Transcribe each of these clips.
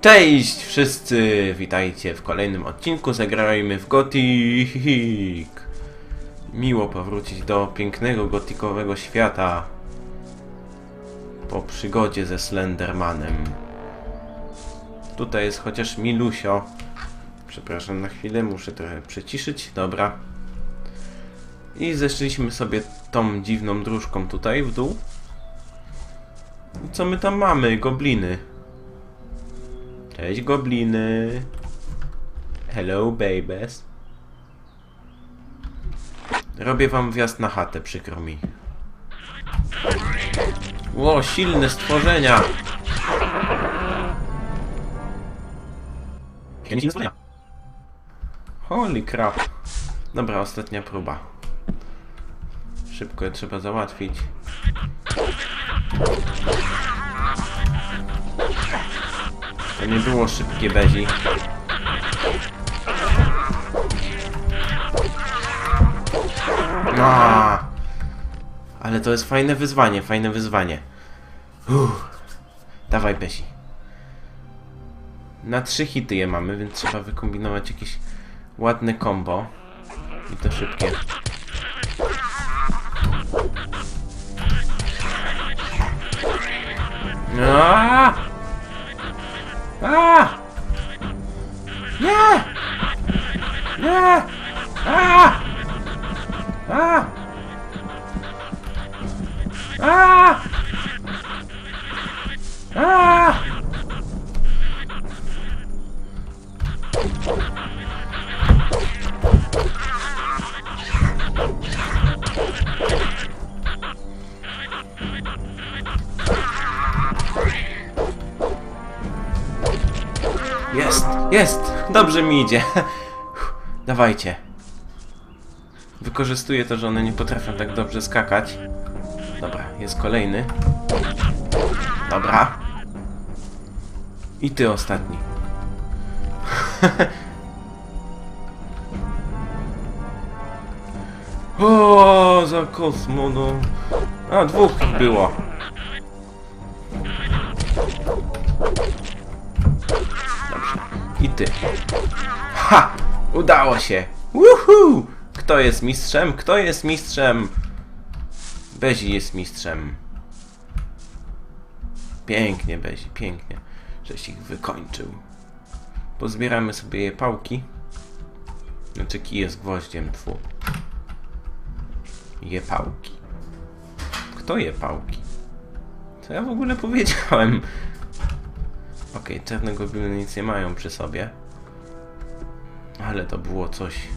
Cześć wszyscy! Witajcie w kolejnym odcinku. Zagrajmy w Gothic. Miło powrócić do pięknego gotikowego świata. Po przygodzie ze Slendermanem. Tutaj jest chociaż Milusio. Przepraszam na chwilę, muszę trochę przyciszyć. Dobra. I zeszliśmy sobie tą dziwną dróżką tutaj w dół. I co my tam mamy? Gobliny. Cześć gobliny. Hello babies. Robię wam wjazd na chatę, przykro mi. Ło, silne stworzenia! Silne. Holy crap. Dobra, ostatnia próba. Szybko je trzeba załatwić. To nie było szybkie bezi. No. Ale to jest fajne wyzwanie, fajne wyzwanie. Uff. Dawaj bezi. Na trzy hity je mamy, więc trzeba wykombinować jakieś ładne combo. I to szybkie. Aaaa! Nie! A! A! A! A! Jest, jest! Dobrze mi idzie. Dawajcie. Wykorzystuję to, że one nie potrafią tak dobrze skakać. Dobra, jest kolejny. Dobra. I ty ostatni. o, za kosmo, no. A, dwóch było. Dobrze. I ty. Ha! Udało się! Woohoo! Kto jest mistrzem? Kto jest mistrzem? Bezi jest mistrzem. Pięknie, Bezi, pięknie. Żeś ich wykończył. Pozbieramy sobie je pałki. Znaczy kije z gwoździem, tfu. Je pałki. Kto je pałki? Co ja w ogóle powiedziałem? Okej, czarne gobliny nic nie mają przy sobie. Ale to było coś.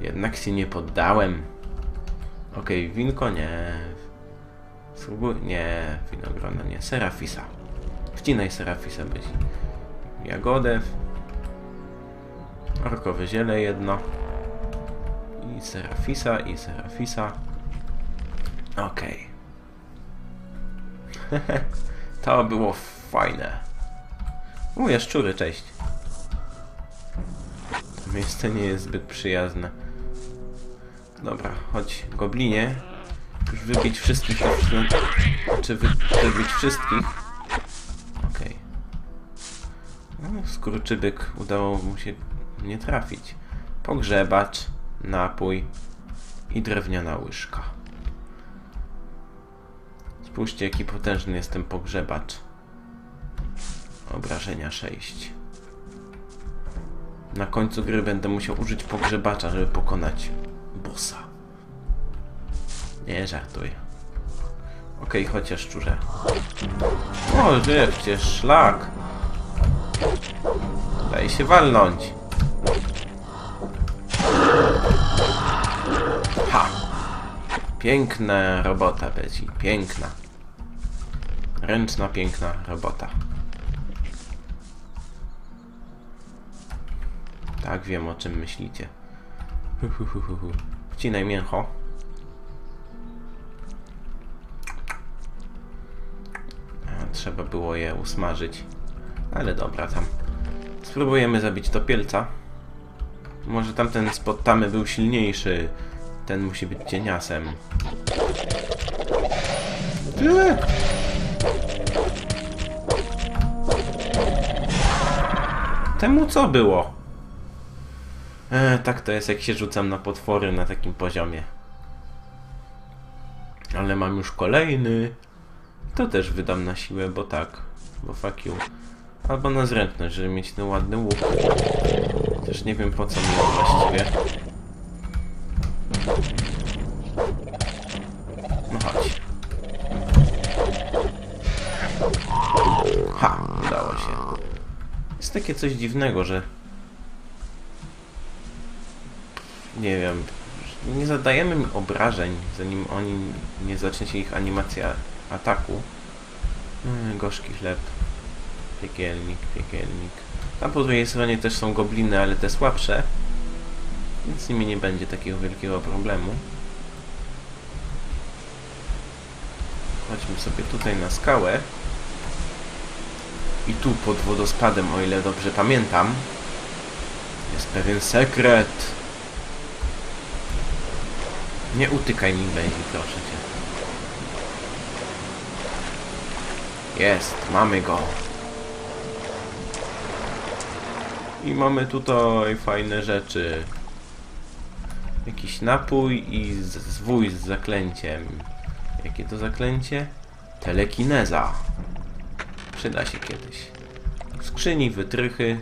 Jednak się nie poddałem. Okej, winko nie. Spróbuj. Nie, winogrona nie. Serafisa. Wcinaj Serafisa być. Jagodę. Orkowe ziele jedno. I Serafisa, i Serafisa. Okej. to było fajne. U, jaszczury, cześć. Miejsce nie jest zbyt przyjazne. Dobra, chodź, goblinie. Już wybić wszystkich, czy wy, wybić wszystkich. Okej. No, skurczybyk udało mu się nie trafić. Pogrzebacz, napój i drewniana łyżka. Spójrzcie, jaki potężny jest ten pogrzebacz. Obrażenia 6. Na końcu gry będę musiał użyć pogrzebacza, żeby pokonać bossa. Nie żartuję. Okej, okay, chociaż szczurze. O, żywcie, szlak. Daj się walnąć. Ha! Piękna robota, Bezi. Piękna. Ręczna, piękna robota. Tak, wiem o czym myślicie. Wcinaj mięcho. A, Trzeba było je usmażyć. Ale dobra, tam. Spróbujemy zabić topielca. Może tamten spod tamy był silniejszy. Ten musi być cieniasem. Eee! Temu co było? E, tak to jest, jak się rzucam na potwory na takim poziomie. Ale mam już kolejny. To też wydam na siłę, bo tak. Bo fuck you. Albo na zręczność, żeby mieć ten ładny łuk. Też nie wiem po co mi właściwie. No chodź. Ha, udało się. Jest takie coś dziwnego, że nie wiem, nie zadajemy im obrażeń, zanim oni nie zacznie się ich animacja ataku. Mm, gorzki chleb, piekielnik, piekielnik. Tam po drugiej stronie też są gobliny, ale te słabsze, więc z nimi nie będzie takiego wielkiego problemu. Chodźmy sobie tutaj na skałę. I tu pod wodospadem, o ile dobrze pamiętam, jest pewien sekret. Nie utykaj mi, Baby, proszę cię. Jest, mamy go. I mamy tutaj fajne rzeczy. Jakiś napój i zwój z zaklęciem. Jakie to zaklęcie? Telekineza. Przyda się kiedyś. Skrzyni, wytrychy.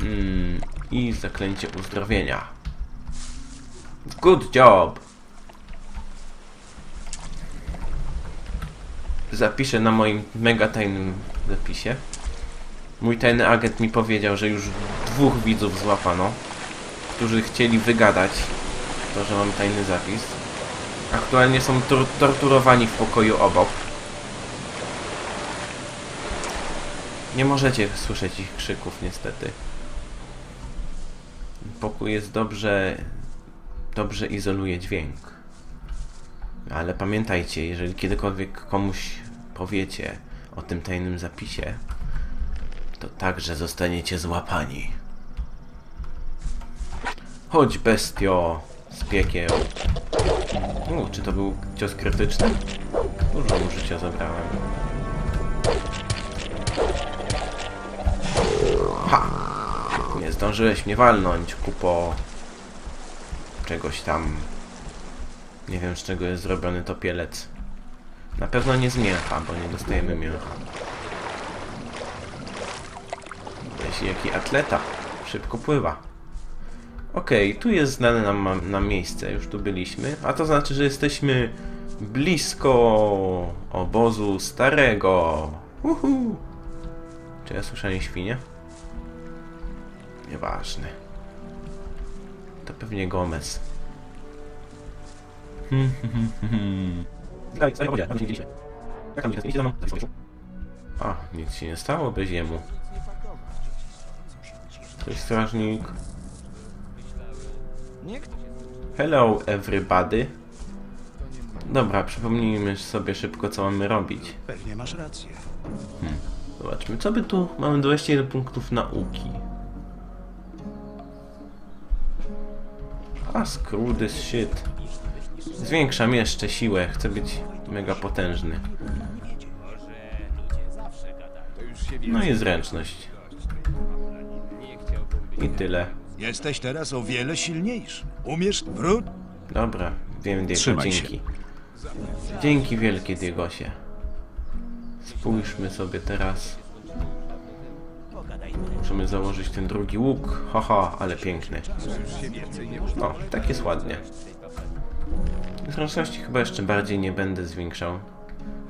Mm, I zaklęcie uzdrowienia. Good job! Zapiszę na moim mega tajnym zapisie. Mój tajny agent mi powiedział, że już dwóch widzów złapano, którzy chcieli wygadać to, że mam tajny zapis. Aktualnie są tor torturowani w pokoju obok. Nie możecie słyszeć ich krzyków, niestety. Pokój jest dobrze dobrze izoluje dźwięk. Ale pamiętajcie, jeżeli kiedykolwiek komuś powiecie o tym tajnym zapisie, to także zostaniecie złapani. Chodź, bestio, z piekieł. U, czy to był cios krytyczny? Dużo mu życia zabrałem. Ha! Nie zdążyłeś mnie walnąć, kupo czegoś tam. Nie wiem z czego jest zrobiony topielec. Na pewno nie z mięcha, bo nie dostajemy mięcha. Jeśli jaki atleta. Szybko pływa. Okej, tu jest znane nam, nam miejsce, już tu byliśmy. A to znaczy, że jesteśmy blisko obozu starego. Uhu. Czy ja słyszałem świnie? Nieważne. To pewnie Gomez. Hmm, hmm, hmm, hmm. A, nic się nie stało bez jemu. To jest strażnik. Hello everybody. Dobra, przypomnijmy sobie szybko co mamy robić. Pewnie masz rację. Zobaczmy, co by tu... Mamy 21 punktów nauki. A screw this shit. Zwiększam jeszcze siłę, chcę być mega potężny. No i zręczność. I tyle. Jesteś teraz o wiele silniejszy. Umiesz wrót? Dobra, wiem Diego, Trzymaj się. dzięki. Dzięki wielkie Diegosie. Spójrzmy sobie teraz. Możemy założyć ten drugi łuk. Haha, ale piękny. No, tak jest ładnie. Zręczności chyba jeszcze bardziej nie będę zwiększał.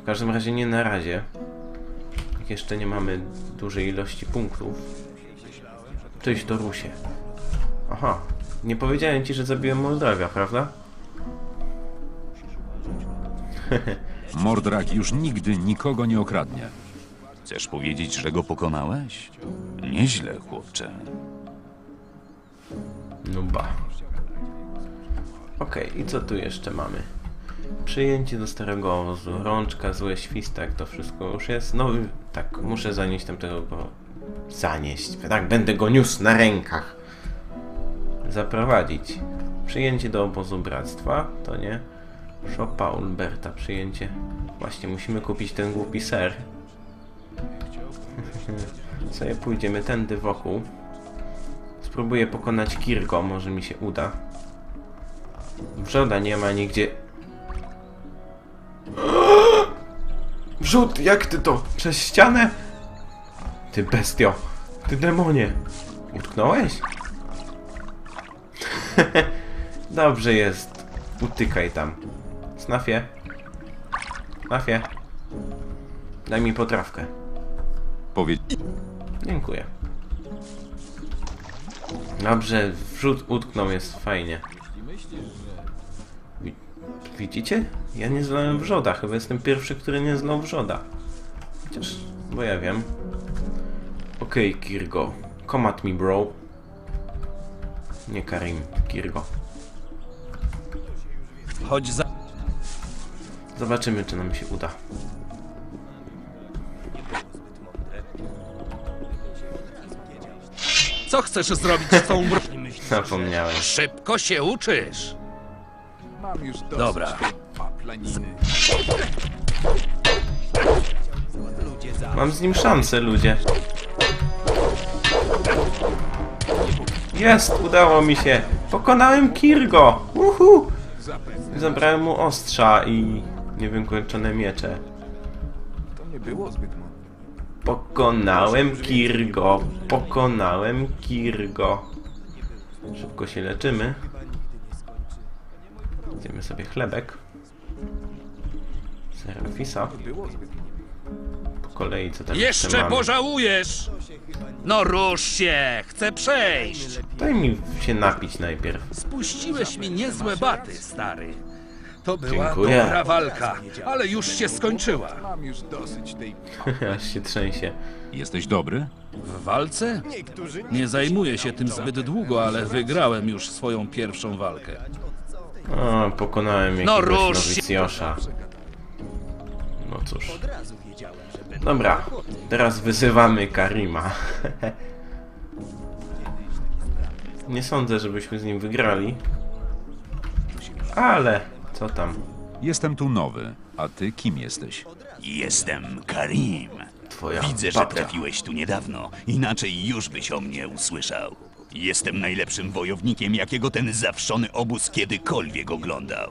W każdym razie nie na razie. Jak jeszcze nie mamy dużej ilości punktów. Cześć Dorusie. Aha, nie powiedziałem ci, że zabiłem Moldawia, prawda? Mordrak już nigdy nikogo nie okradnie. Chcesz powiedzieć, że go pokonałeś? Nieźle, chłopcze. No ba. Okej, i co tu jeszcze mamy? Przyjęcie do starego obozu, rączka, złe świstak, to wszystko już jest. No tak, muszę zanieść tamtego go. Zanieść. Tak, będę go niósł na rękach. Zaprowadzić. Przyjęcie do obozu bractwa, to nie. Szopa Ulberta, przyjęcie. Właśnie, musimy kupić ten głupi ser. sobie pójdziemy tędy wokół. Spróbuję pokonać Kirgo, może mi się uda. Wrzoda nie ma nigdzie. Wrzód, jak ty to? Przez ścianę? Ty bestio, ty demonie. Utknąłeś? Dobrze jest. Utykaj tam. Snafie. Snafie. Daj mi potrawkę. Powiedz... Dziękuję. Dobrze, wrzód utknął, jest fajnie. Wi- Widzicie? Ja nie znałem wrzoda, chyba jestem pierwszy, który nie znał wrzoda. Chociaż, bo ja wiem. Okej, Kirgo. Come at me, bro. Nie Karim, Kirgo. Chodź za... Zobaczymy, czy nam się uda. Co chcesz zrobić z tą bro... Zapomniałem. Szybko się uczysz. Dobra. Mam z nim szansę, ludzie. Jest! Udało mi się! Pokonałem Kirgo! Uhu! Zabrałem mu ostrza i niewykończone miecze. Pokonałem Kirgo! Pokonałem Kirgo! Szybko się leczymy. Zjemy sobie chlebek. Serafisa. Po kolei co tam jeszcze, Jeszcze mamy? pożałujesz! No rusz się! Chcę przejść! Daj mi się napić najpierw. Spuściłeś mi niezłe baty, stary. To była Dziękuję. dobra walka, ale już się skończyła. Aż się trzęsie. Jesteś dobry? W walce? Nie zajmuję się tym zbyt długo, ale wygrałem już swoją pierwszą walkę. O, pokonałem No jakiegoś rusz się. nowicjosza. No cóż. Dobra, teraz wyzywamy Karima. Nie sądzę, żebyśmy z nim wygrali. Ale, co tam? Jestem tu nowy. A ty kim jesteś? Jestem Karim. Twoja Widzę, że trafiłeś tu niedawno, inaczej już byś o mnie usłyszał. Jestem najlepszym wojownikiem, jakiego ten zawszony obóz kiedykolwiek oglądał.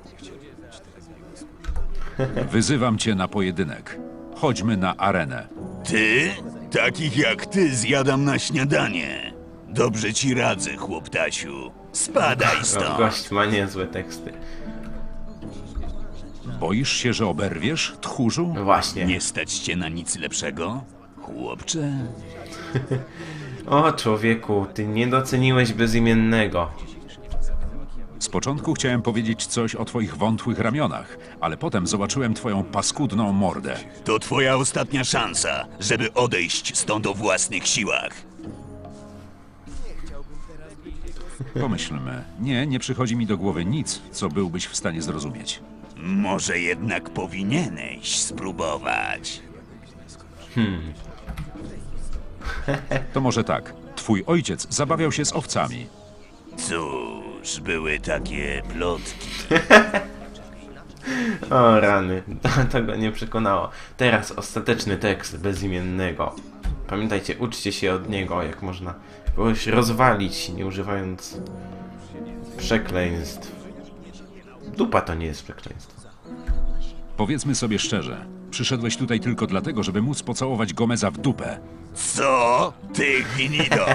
Wyzywam cię na pojedynek. Chodźmy na arenę. Ty? Takich jak ty zjadam na śniadanie. Dobrze ci radzę, chłoptasiu. Spadaj No, stąd. gość ma niezłe teksty. Boisz się, że oberwiesz, tchórzu? No właśnie. Nie stać cię na nic lepszego? Chłopcze? O, człowieku, ty nie doceniłeś bezimiennego. Z początku chciałem powiedzieć coś o twoich wątłych ramionach, ale potem zobaczyłem twoją paskudną mordę. To twoja ostatnia szansa, żeby odejść stąd o własnych siłach. Pomyślmy. Nie, nie przychodzi mi do głowy nic, co byłbyś w stanie zrozumieć. Może jednak powinieneś spróbować. To może tak. Twój ojciec zabawiał się z owcami. Cóż, były takie plotki. O rany, to go nie przekonało. Teraz ostateczny tekst bezimiennego. Pamiętajcie, uczcie się od niego, jak można kogoś rozwalić, nie używając przekleństw. Dupa to nie jest przekleństwo. Powiedzmy sobie szczerze. Przyszedłeś tutaj tylko dlatego, żeby móc pocałować Gomeza w dupę. Co? Ty gnido!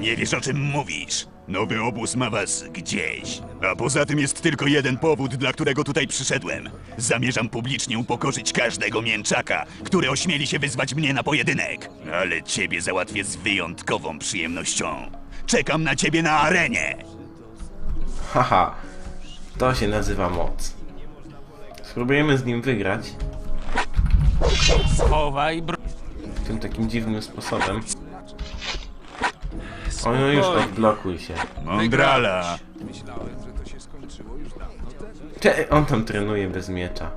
Nie wiesz o czym mówisz. Nowy obóz ma was gdzieś. A poza tym jest tylko jeden powód, dla którego tutaj przyszedłem. Zamierzam publicznie upokorzyć każdego mięczaka, który ośmieli się wyzwać mnie na pojedynek. Ale ciebie załatwię z wyjątkową przyjemnością. Czekam na ciebie na arenie. Haha, to się nazywa moc. Spróbujemy z nim wygrać Schowaj bro... tym takim dziwnym sposobem. O, no już odblokuj się. Mądrala. Cze, on tam trenuje bez miecza.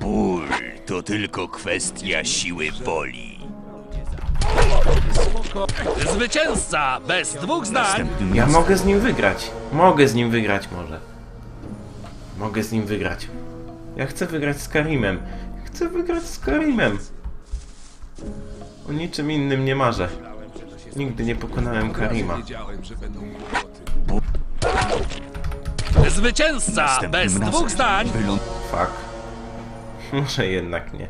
Ból to tylko kwestia siły woli. Zwycięzca! Bez dwóch zdań! Ja mogę z nim wygrać. Mogę z nim wygrać może. Mogę z nim wygrać. Ja chcę wygrać z Karimem. Chcę wygrać z Karimem. O niczym innym nie marzę. Nigdy nie pokonałem Karima. Zwycięzca! Bez dwóch zdań! Fuck. Może jednak nie.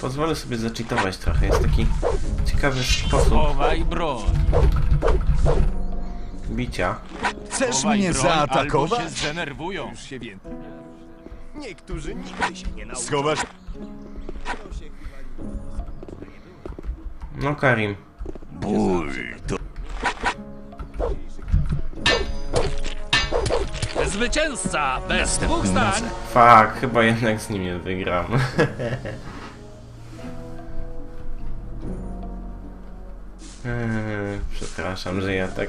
Pozwolę sobie zaczytować trochę. Jest taki ciekawy sposób Chowaj broń. Bicia. Chcesz Chowaj mnie broń, albo zaatakować? się zdenerwują. Schowasz No Karim. ból. To Zwycięzca! Bez dwóch zdań! Fuck, chyba jednak z nim nie wygram. Eee, Przepraszam, że ja tak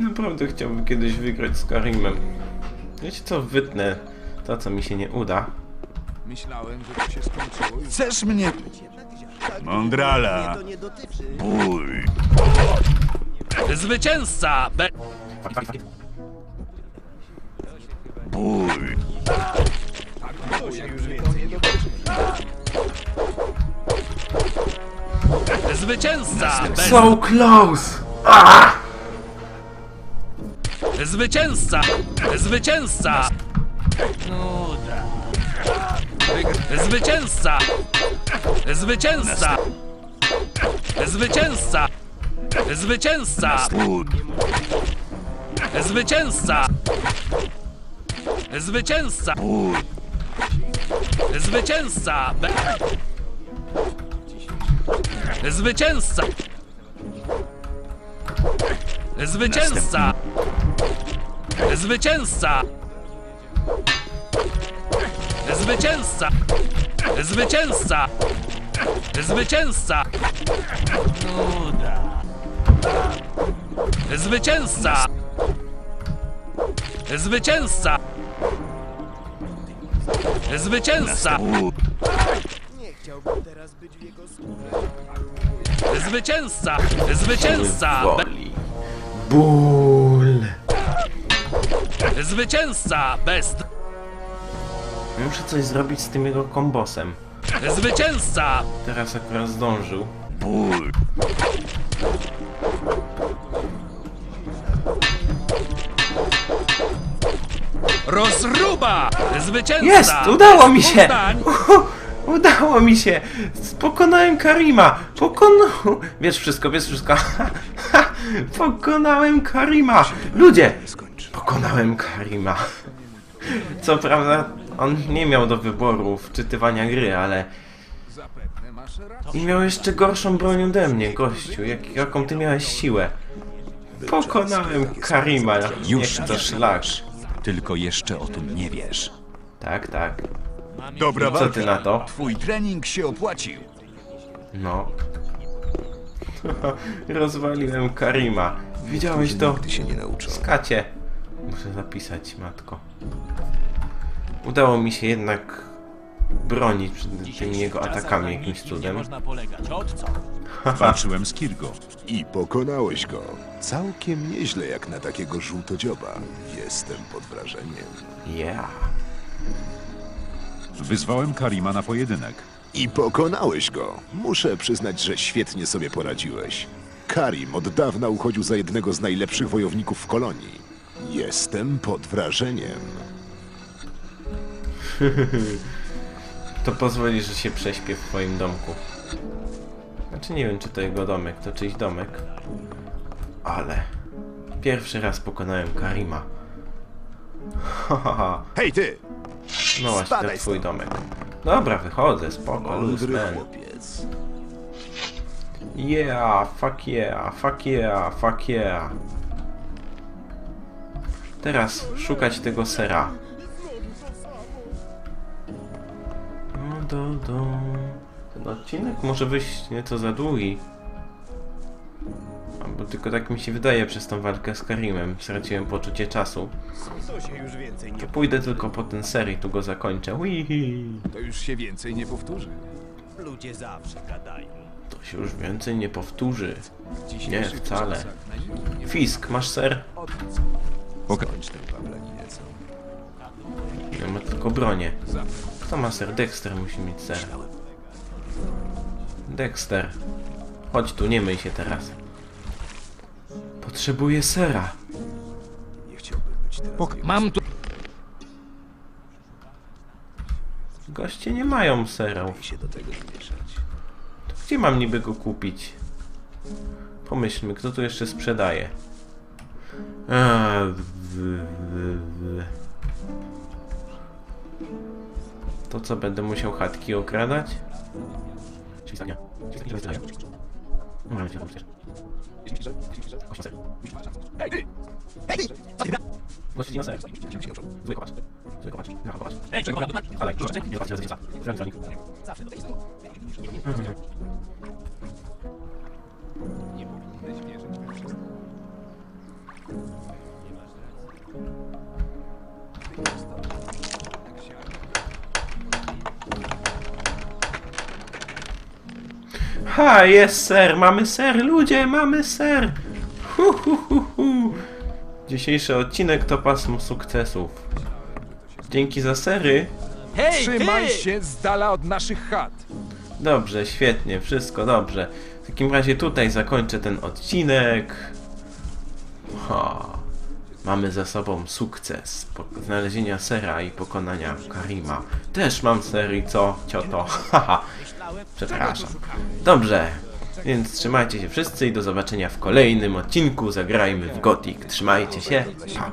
naprawdę chciałbym kiedyś wygrać z Karimem. Wiecie co, wytnę to, co mi się nie uda. Chcesz mnie... Mądrala. Ból. Zwycięzca! Be... Ból. Zwycięzca! So close! Zwycięzca! Zwycięzca! Nuda. Zwycięzca! Zwycięzca! Zwycięzca! Zwycięzca! Zwycięzca! Zwycięzca! Zwycięzca! Zwycięzca! Zwycięzca! Zwycięzca! Zwycięzca! Zwycięzca! Zwycięzca! Nuda. Zwycięzca! Zwycięzca! Zwycięzca! Ból. Zwycięzca! Zwycięzca! Be- Woli. Zwycięzca! Bez... Muszę coś zrobić z tym jego kombosem. Zwycięzca! Teraz akurat zdążył. Ból. Rozruba! Zwycięzca! Jest! Udało mi się! Udało mi się! Pokonałem Karima! Pokonałem... Wiesz wszystko, wiesz wszystko. Pokonałem Karima! Ludzie! Pokonałem Karima. Co prawda, on nie miał do wyboru wczytywania gry, ale... I miał jeszcze gorszą broń ode mnie, gościu. Jak, jaką ty miałeś siłę. Pokonałem Karima. Już Jak to szlak. Tylko jeszcze o tym nie wiesz. Tak, tak. Dobra Co ty na to? Twój trening się opłacił. No. Rozwaliłem Karima. Widziałeś to? się nie nauczą. Skacie. Muszę zapisać, matko. Udało mi się jednak bronić przed tymi jego atakami jakimś Nie cudem. Walczyłem z Kirgo. I pokonałeś go. Całkiem nieźle jak na takiego żółtodzioba. Jestem pod wrażeniem. Yeah. Wyzwałem Karima na pojedynek. I pokonałeś go. Muszę przyznać, że świetnie sobie poradziłeś. Karim od dawna uchodził za jednego z najlepszych wojowników w kolonii. Jestem pod wrażeniem. To pozwoli, że się prześpię w twoim domku. Znaczy nie wiem, czy to jego domek, to czyjś domek. Ale... Pierwszy raz pokonałem Karima. Hej ty! No właśnie, to twój domek. Dobra, wychodzę, spoko, luz, Mądry man. chłopiec. Yeah, fuck yeah, fuck yeah, fuck yeah. Teraz szukać tego sera. No do, do. Ten odcinek może wyjść nieco za długi. Albo tylko tak mi się wydaje przez tą walkę z Karimem. Straciłem poczucie czasu. To pójdę tylko po ten ser i tu go zakończę. Wihi. To już się więcej nie powtórzy. To się już więcej nie powtórzy. Nie, wcale. Fisk, masz ser? Kończ tę pawlaninę, co? Ja ma tylko bronię. Kto ma ser? Dexter musi mieć ser. Dexter. Chodź tu, nie myj się teraz. Potrzebuję sera. Mam tu... Goście nie mają serów. To gdzie mam niby go kupić? Pomyślmy, kto tu jeszcze sprzedaje? A, w, w, w. To co, będę musiał chatki okradać? Czyli Gości na ser. Zły kopacz. Zły kopacz. Zły kopacz. Ej, czego? Ale, proszę, nie zobaczcie, rozdzielca. Żadnych żadnych. Ha, jest ser, mamy ser, ludzie, mamy ser. Hu, hu, hu, hu. Dzisiejszy odcinek to pasmo sukcesów. Dzięki za sery. Hej, Trzymaj ty! się z dala od naszych chat. Dobrze, świetnie, wszystko dobrze. W takim razie tutaj zakończę ten odcinek. Ha. Mamy za sobą sukces znalezienia sera i pokonania Karima. Też mam ser i co, cioto? Haha, przepraszam. Dobrze, więc trzymajcie się wszyscy i do zobaczenia w kolejnym odcinku. Zagrajmy w Gothic. Trzymajcie się. Pa.